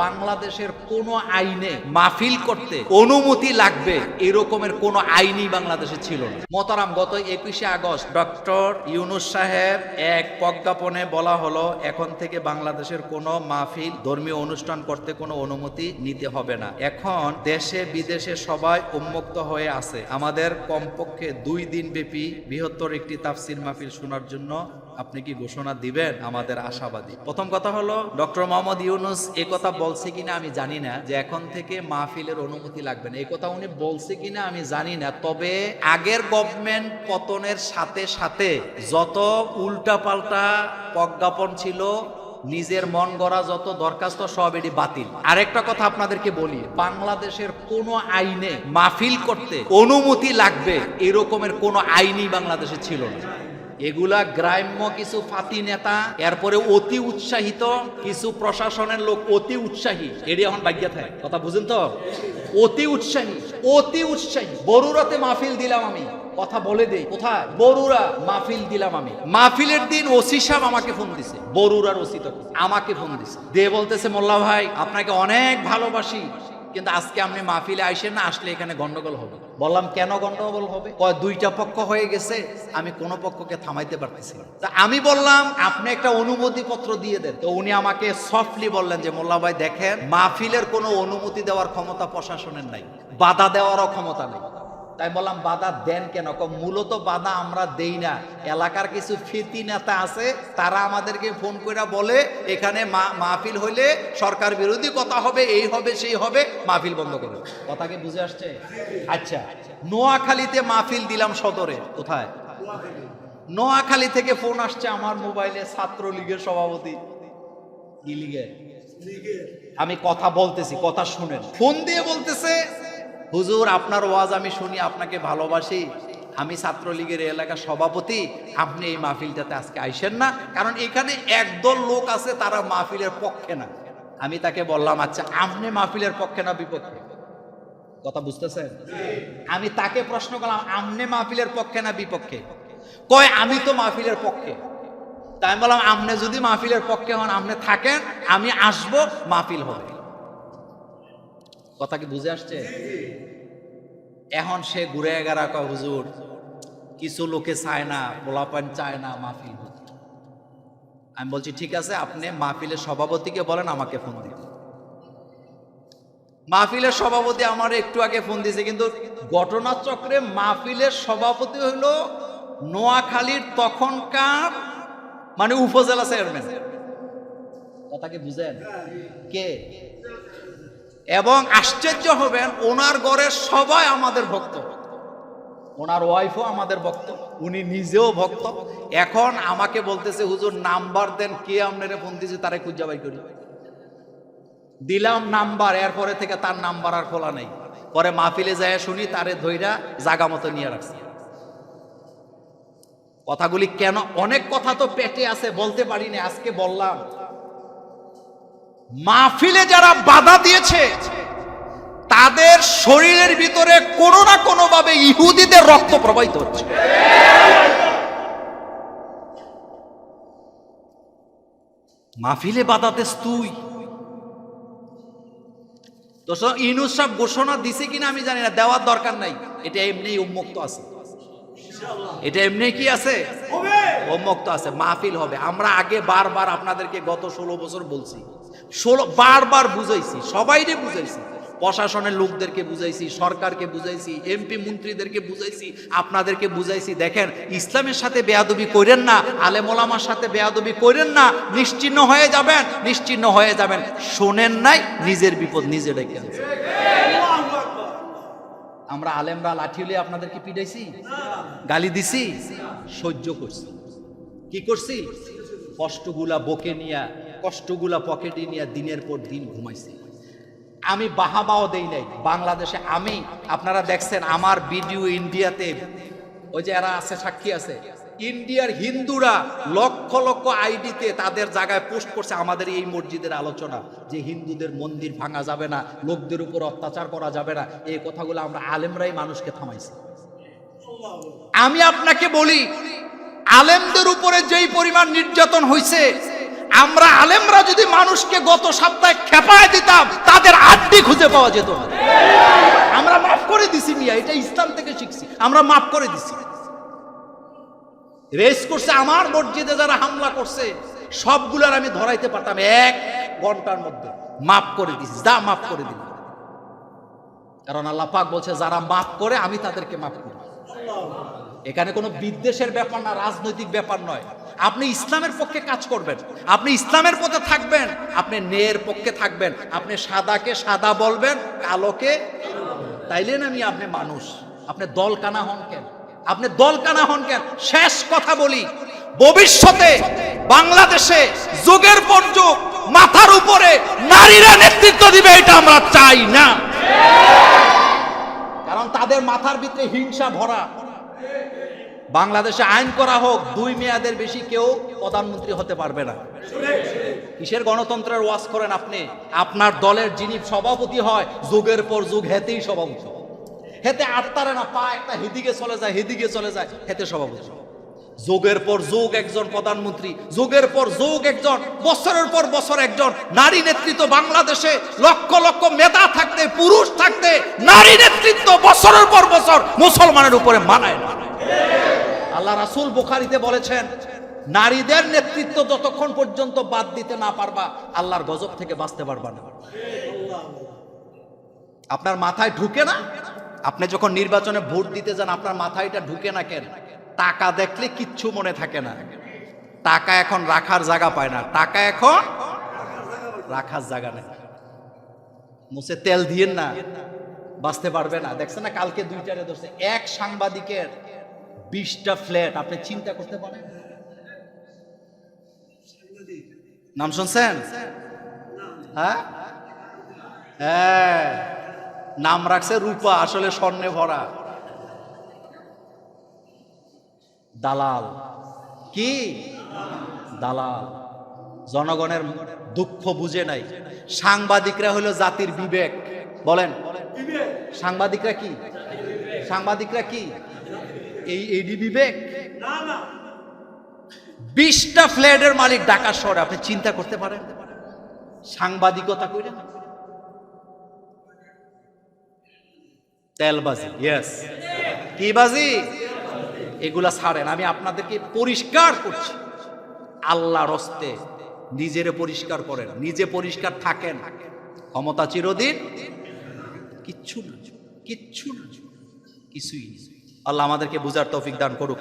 বাংলাদেশের কোন আইনে মাহফিল করতে অনুমতি লাগবে এরকমের কোন আইনই বাংলাদেশে ছিল না। মতারাম গত একুশে আগস্ট ডক্টর ইউনুস সাহেব এক প্রজ্ঞাপনে বলা হলো, এখন থেকে বাংলাদেশের কোন মাহফিল ধর্মীয় অনুষ্ঠান করতে কোনো অনুমতি নিতে হবে না। এখন দেশে বিদেশে সবাই উন্মুক্ত হয়ে আছে। আমাদের কমপক্ষে দুই দিন ব্যাপী বৃহত্তর একটি তাফসির মাহফিল শোনার জন্য আপনি কি ঘোষণা দিবেন? আমাদের আশাবাদী। প্রথম কথা হলো, ডক্টর মোহাম্মদ ইউনুস এ কথা বলছে কিনা আমি জানি না, যে এখন থেকে মাহফিলের অনুমতি লাগবে না। এই কথা উনি বলছে কিনা আমি জানি না, তবে আগের গভর্নমেন্ট পতনের সাথে সাথে যত উল্টাপাল্টা প্রজ্ঞাপন ছিল, নিজের মন গড়া যত দরখাস্ত সব এটি বাতিল। আরেকটা কথা আপনাদেরকে বলি, বাংলাদেশের কোন আইনে মাহফিল করতে অনুমতি লাগবে এরকমের কোন আইনই বাংলাদেশে ছিল না। এগুলা গ্রাম্য কিছু ফাতি নেতা, এরপরে অতি উৎসাহিত কিছু প্রশাসনের লোক অতি উৎসাহী। এটি এখন বাগ্যা থাকে, কথা বুঝেন তো? অতি উৎসাহী অতি উৎসাহী। বরুরাতে মাহফিল দিলাম আমি, কথা বলে দেই, কোথায়? বরুরা, মাহফিল দিলাম আমি। মাহফিলের দিন ওসি সাহেব আমাকে ফোন দিছে, বরুরার ওসি আমাকে ফোন দিছে। দিয়ে বলতেছে, মোল্লা ভাই, আপনাকে অনেক ভালোবাসি, কিন্তু আজকে আপনি মাহফিলে আইসেন না, আসলে এখানে গন্ডগোল হবে। বললাম, কেন গন্ডগোল হবে? কয়, দুইটা পক্ষ হয়ে গেছে, আমি কোনো পক্ষকে থামাইতে পারতেছি তা আমি বললাম, আপনি একটা অনুমতি পত্র দিয়ে দেন। তো উনি আমাকে সফটলি বললেন যে, মোল্লা ভাই, দেখেন, মাহফিলের কোনো অনুমতি দেওয়ার ক্ষমতা প্রশাসনের নাই, বাধা দেওয়ারও ক্ষমতা নেই। তাই বললাম, বাধা দেন কেন? মূলত বাধা আমরা দেই না। এলাকার কিছু ফিতি নেতা আছে, তারা আমাদেরকে ফোন করে বলে, এখানে মাহফিল হইলে সরকার বিরোধী কথা হবে, এই হবে, সেই হবে, মাহফিল বন্ধ করে। কথা কি বুঝে আসছে? আচ্ছা নোয়াখালীতে মাহফিল দিলাম সদরে, কোথায়? নোয়াখালী থেকে ফোন আসছে আমার মোবাইলে ছাত্র লীগের? সভাপতি আমি কথা বলতেছি, কথা শুনেন। ফোন দিয়ে বলতেছে হুজুর, আপনার ওয়াজ আমি শুনি, আপনাকে ভালোবাসি। আমি ছাত্রলীগের এলাকার সভাপতি, আপনি এই মাহফিলটাতে আজকে আইসেন না, কারণ এখানে একদল লোক আছে, তারা মাহফিলের পক্ষে না। আমি তাকে বললাম আচ্ছা আপনি মাহফিলের পক্ষে না বিপক্ষে? কথা বুঝতেছেন? আমি তাকে প্রশ্ন করলাম আমনে মাহফিলের পক্ষে না বিপক্ষে? কয়, আমি তো মাহফিলের পক্ষে। তাই আমি বললাম, আপনি যদি মাহফিলের পক্ষে হন, আপনি থাকেন, আমি আসব, মাহফিল হবে। কথা কি বুঝে আসছে? এখন সে ঘুরে এগারা কয় হুজুর কিছু লোকে চায় না পোলাপান চায় না মাহফিল হতে। আমি বলছি ঠিক আছে আপনি মাহফিলের সভাপতিকে বলেন আমাকে ফোন দিন। মাহফিলের সভাপতি আমার একটু আগে ফোন দিয়েছে কিন্তু ঘটনাচক্রে মাহফিলের সভাপতি হইল নোয়াখালীর তখনকার মানে উপজেলা চেয়ারম্যান। কথা কি বুঝেন? কে? এবং আশ্চর্য হবেন, ওনার ঘরের সবাই আমাদের ভক্ত। ওনার ওয়াইফও আমাদের ভক্ত, উনি নিজেও ভক্ত। এখন আমাকে বলতেছে, হুজুর, নাম্বার দেন, কে আপনারে ফোন দিয়েছে, তারে খুঁজা বাই করি। দিলাম নাম্বার, এরপরে থেকে তার নাম্বার আর খোলা নেই। পরে মাহফিলে যায় শুনি, তারে ধৈরা জাগা মতো নিয়ে রাখছি। কথাগুলি কেন? অনেক কথা তো পেটে আছে, বলতে পারি না, আজকে বললাম। মাহফিলে যারা বাধা দিয়েছে তাদের শরীরের ভিতরে কোনো না কোনো ভাবে ইহুদিদের রক্ত প্রবাহিত হচ্ছে। মাহফিলে বাধা দেস তুই। ইনুস সাহেব ঘোষণা দিছে কিনা আমি জানি না দেওয়ার দরকার নাই। এটা এমনি উন্মুক্ত আছে। এটা এমনি কি আছে? উন্মুক্ত আছে মাহফিল হবে। আমরা আগে বারবার আপনাদেরকে গত ষোলো বছর বলছি ষোলো, বারবার বুঝাইছি, সবাইরে বুঝাইছি। প্রশাসনের লোকদেরকে বুঝাইছি, সরকারকে বুঝাইছি এমপি মন্ত্রীদেরকে বুঝাইছি, আপনাদেরকে বুঝাইছি। দেখেন, ইসলামের সাথে বেয়াদবি করেন না আলেমোলামার সাথে বেয়াদবি করেন না, নিশ্চিন্ন হয়ে যাবেন, নিশ্চিন্ন হয়ে যাবেন। শোনেন নাই, নিজের বিপদ নিজে ডেকে আনছেন। আমরা আলেমরা লাঠি হলে আপনাদেরকে পিটাইছি, গালি দিছি, সহ্য করছি। কি করছি? কষ্টগুলা বকে নিয়া কষ্টগুলা পকেটে নিয়ে দিনের পর দিন ঘুমাইছি। আমি বাহাবাও দেই নাই। বাংলাদেশে আমি, আপনারা দেখছেন আমার ভিডিও ইন্ডিয়াতে, ওই যে এরা আছে, সাক্ষী আছে। ইন্ডিয়ার হিন্দুরা লক্ষ লক্ষ আইডিতে তাদের জায়গায় পোস্ট করছে আমাদের এই মসজিদের আলোচনা, যে হিন্দুদের মন্দির ভাঙা যাবে না, লোকদের উপর অত্যাচার করা যাবে না। এই কথাগুলো আমরা আলেমরাই মানুষকে থামাইছি। আমি আপনাকে বলি, আলেমদের উপরে যেই পরিমাণ নির্যাতন হয়েছে আমরা আলেমরা যদি মানুষকে গত সপ্তাহে খেপায় দিতাম, তাদের আড্ডি খুঁজে পাওয়া যেত আমরা মাফ করে দিছি মিয়া, এটা ইসলাম থেকে শিখছি। আমরা মাফ করে দিছি। রেস করছে আমার মসজিদে যারা হামলা করছে, সবগুলার আমি ধরাইতে পারতাম এক ঘণ্টার মধ্যে। মাফ করে দিছি, যা মাফ করে দিলাম। কারণ আল্লাহ পাক বলছে, যারা মাফ করে, আমি তাদেরকে মাফ করি। এখানে কোনো বিদ্বেষের ব্যাপার না, রাজনৈতিক ব্যাপার নয়। আপনি ইসলামের পক্ষে কাজ করবেন, আপনি ইসলামের পথে থাকবেন, আপনি ন্যায়ের পক্ষে থাকবেন, আপনি সাদাকে সাদা বলবেন, কালোকে তাইলে না আমি আপনি মানুষ, আপনি দল কানা হন কেন? আপনি দল কানা হন কেন? শেষ কথা বলি, ভবিষ্যতে বাংলাদেশে যুগের পর যুগ মাথার উপরে নারীরা নেতৃত্ব দিবে, এটা আমরা চাই না। কারণ তাদের মাথার ভিতরে হিংসা ভরা। বাংলাদেশে আইন করা হোক, দুই মেয়াদের বেশি কেউ প্রধানমন্ত্রী হতে পারবে না। কিসের গণতন্ত্রের ওয়াজ করেন আপনি? আপনার দলের যিনি সভাপতি হয়, যুগের পর যুগ হেতেই সভাপতি। হেতে আটতারে না, পা একটা হেদিকে চলে যায়, হেদিকে চলে যায়, হেতে সভাপতি। যুগের পর যোগ একজন প্রধানমন্ত্রী, যোগের পর যোগ একজন, বছরের পর বছর একজন। নারী নেতৃত্ব বাংলাদেশে লক্ষ লক্ষ মেধা থাকতে, পুরুষ থাকতে, নারী নেতৃত্ব বছরের পর বছর মুসলমানের উপরে মানায় না। আল্লাহ রাসূল বুখারীতে বলেছেন, নারীদের নেতৃত্ব যতক্ষণ পর্যন্ত বাদ দিতে না পারবা, আল্লাহর গজব থেকে বাঁচতে পারবা না। আপনার মাথায় ঢুকে না? আপনি যখন নির্বাচনে ভোট দিতে যান, আপনার মাথায় এটা ঢুকে না কেন? টাকা দেখলে কিচ্ছু মনে থাকে না। টাকা এখন রাখার জায়গা পায় না। টাকা এখন রাখার জায়গা নেই। মুছে তেল দিয়েন না। বাঁচতে পারবে না। দেখছেন না কালকে দুইটারে ধরছে। এক সাংবাদিকের বিশটা ফ্ল্যাট। আপনি চিন্তা করতে পারেন? নাম শুনছেন? হ্যাঁ? হ্যাঁ। নাম রাখছে রূপা, আসলে স্বর্ণে ভরা। দালাল। কি? দালাল। জনগণের দুঃখ বুঝে নাই। সাংবাদিকরা হলো জাতির বিবেক। বলেন। সাংবাদিকরা কি? সাংবাদিকরা কি? এই এডি বিবেক? বিশটা ফ্ল্যাটের মালিক ঢাকা শহরে। আপনি চিন্তা করতে পারেন। সাংবাদিকতা কইরা। তেলবাজি ইয়েস কি বাজি? এগুলা ছাড়েন। আমি আপনাদেরকে পরিষ্কার করছি। আল্লাহ রস্তে নিজের পরিষ্কার করেন। নিজে পরিষ্কার থাকেন। ক্ষমতা চিরদিন কিচ্ছু না। কিচ্ছু না। কিছুই আল্লাহ আমাদেরকে বুঝার তৌফিক দান করুক।